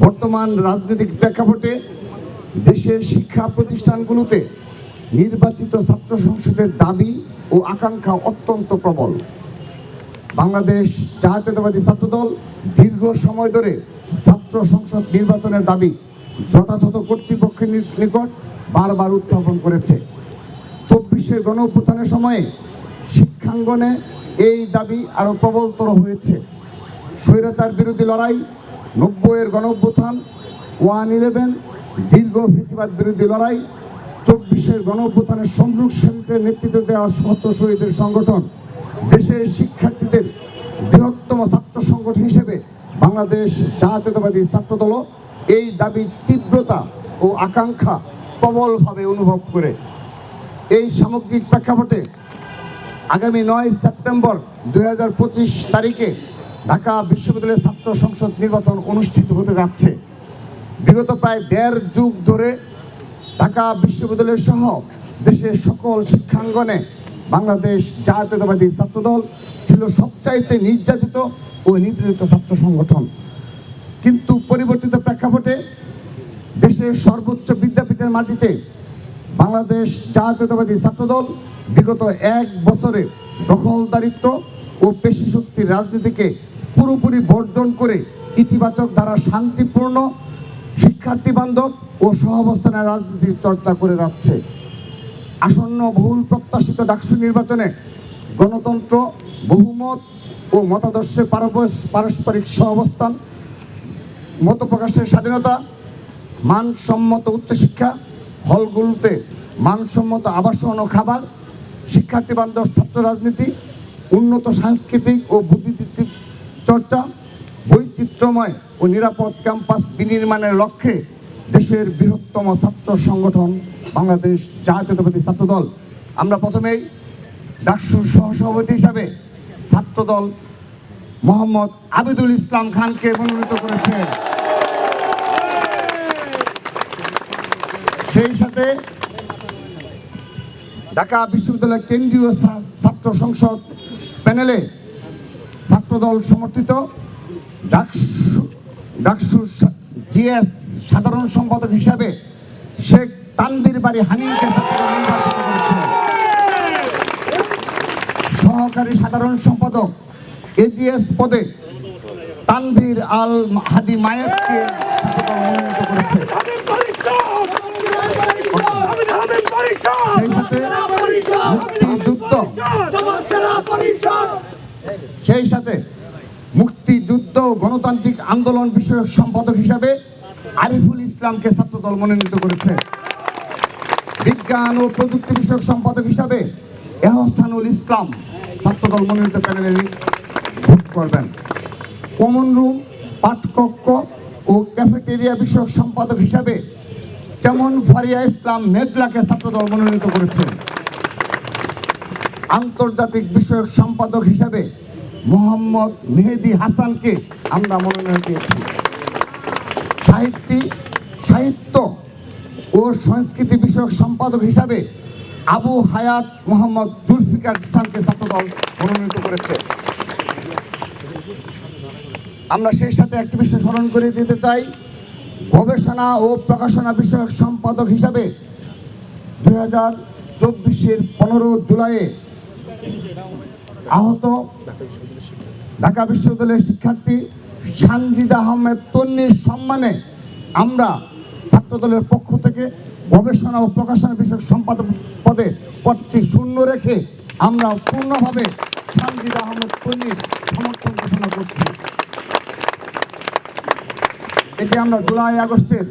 বর্তমান রাজনৈতিক প্রেক্ষাপটে দেশের শিক্ষা প্রতিষ্ঠানগুলোতে নির্বাচিত ছাত্র সংসদের দাবি ও আকাঙ্ক্ষা অত্যন্ত প্রবল। বাংলাদেশ জাতীয়তাবাদী ছাত্রদল দীর্ঘ সময় ধরে ছাত্র সংসদ নির্বাচনের দাবি যথাযথ কর্তৃপক্ষের নিকট বারবার উত্থাপন করেছে। চব্বিশের গণ অভ্যুত্থানের সময়ে শিক্ষাঙ্গনে এই দাবি আরও প্রবলতর হয়েছে। স্বৈরাচার বিরোধী লড়াই নব্বইয়ের গণ অভ্যুত্থান ওয়ান ইলেভেন, দীর্ঘ ফেসিবাদ বিরোধী লড়াই, চব্বিশের গণ অভ্যুত্থানের সম্মুখ সারিতে নেতৃত্ব দেওয়া সত্য শহীদের সংগঠন, দেশের শিক্ষার্থীদের বৃহত্তম ছাত্র সংগঠন হিসেবে বাংলাদেশ জাতীয়তাবাদী ছাত্রদল এই দাবির তীব্রতা ও আকাঙ্ক্ষা প্রবলভাবে অনুভব করে। এই সামগ্রিক প্রেক্ষাপটে আগামী নয় সেপ্টেম্বর দু হাজার পঁচিশ তারিখে ঢাকা বিশ্ববিদ্যালয়ের ছাত্র সংসদ নির্বাচন অনুষ্ঠিত হতে যাচ্ছে। বিগত প্রায় দেড় যুগ ধরে ঢাকা বিশ্ববিদ্যালয় সহ দেশের সকল শিক্ষাঙ্গনে বাংলাদেশ জাতীয়তাবাদী ছাত্রদল ছিল সবচাইতে নির্যাতিত ও নিপীড়িত ছাত্র সংগঠন। কিন্তু পরিবর্তিত প্রেক্ষাপটে দেশের সর্বোচ্চ বিদ্যাপীঠের মাটিতে বাংলাদেশ জাতীয়তাবাদী ছাত্রদল বিগত এক বছরে দখলদারিত্ব ও পেশি শক্তির রাজনীতিকে পুরোপুরি বর্জন করে ইতিবাচক দ্বারা শান্তিপূর্ণ শিক্ষার্থী বান্ধব ও সহাবস্থানের রাজনীতির চর্চা করে যাচ্ছে। আসন্ন বহুল প্রত্যাশিত ডাকসু নির্বাচনে গণতন্ত্র, বহুমত ও মতাদর্শের পারপস- পারস্পরিক সহাবস্থান মত প্রকাশের স্বাধীনতা, মানসম্মত উচ্চশিক্ষা, হলগুলোতে মানসম্মত আবাসন ও খাবার, শিক্ষার্থী বান্ধব ছাত্র রাজনীতি, উন্নত সাংস্কৃতিক ও বুদ্ধিবৃত্তিক চর্চা, বৈচিত্র্যময় ও নিরাপদ ক্যাম্পাস বিনির্মাণের লক্ষ্যে দেশের বৃহত্তম ছাত্র সংগঠন বাংলাদেশ জাতীয়তাবাদী ছাত্রদল। আমরা প্রথমেই ডাকসুর সহসভাপতি হিসাবে ছাত্রদল মোহাম্মদ আবিদুল ইসলাম খানকে মনোনীত করেছে সেই সাথে ঢাকা বিশ্ববিদ্যালয় কেন্দ্রীয় ছাত্র সংসদ প্যানেলে ছাত্রদল সমর্থিত। জিএস সাধারণ সম্পাদক হিসাবে শেখ তানবির বাড়ি হানিমকে সহকারী সাধারণ সম্পাদক এজিএস পদে তানভীর আল হাদি ছাত্রদল মনোনীত করেছে। সেই সাথে মুক্তিযুদ্ধ সেই সাথে মুক্তিযুদ্ধ গণতান্ত্রিক আন্দোলন বিষয়ক সম্পাদক হিসাবে আরিফুল ইসলামকে ছাত্রদল মনোনীত করেছে। বিজ্ঞান ও প্রযুক্তি বিষয়ক সম্পাদক হিসাবে এহসানুল ইসলাম ছাত্রদল মনোনীত প্যানেলে ভোট করবেন। কমন রুম পাঠকক্ষ ও ক্যাফেটেরিয়া বিষয়ক সম্পাদক হিসাবে যেমন ফারিয়া ইসলাম মেঘলাকে ছাত্রদল মনোনীত করেছে। আন্তর্জাতিক বিষয়ক সম্পাদক হিসাবে মোহাম্মদ মেহেদি হাসানকে আমরা মনোনয়ন দিয়েছি। সাহিত্যিক সাহিত্য ও সংস্কৃতি বিষয়ক সম্পাদক হিসাবে আবু হায়াত মোহাম্মদ জুলফিকার ইসলামকে ছাত্রদল মনোনীত করেছে। আমরা সেই সাথে একটি বিষয় স্মরণ করে দিতে চাই। গবেষণা ও প্রকাশনা বিষয়ক সম্পাদক হিসাবে দুই হাজার চব্বিশের পনেরো জুলাইয়ে আহত ঢাকা বিশ্ববিদ্যালয়ের শিক্ষার্থী সানজিদ আহমেদ তন্নির সম্মানে আমরা ছাত্রদলের পক্ষ থেকে গবেষণা ও প্রকাশনা বিষয়ক সম্পাদক পদে পদটি শূন্য রেখে আমরা পূর্ণভাবে সানজিদা আহমেদ তন্নির সমর্থন ঘোষণা করছি। এটি আমরা জুলাই আগস্টের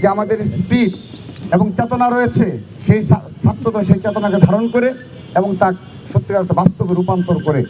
যে আমাদের স্পিড এবং চেতনা রয়েছে, সেই ছাত্রদল সেই চেতনাকে ধারণ করে এবং তা সত্যিকার বাস্তবে রূপান্তর করে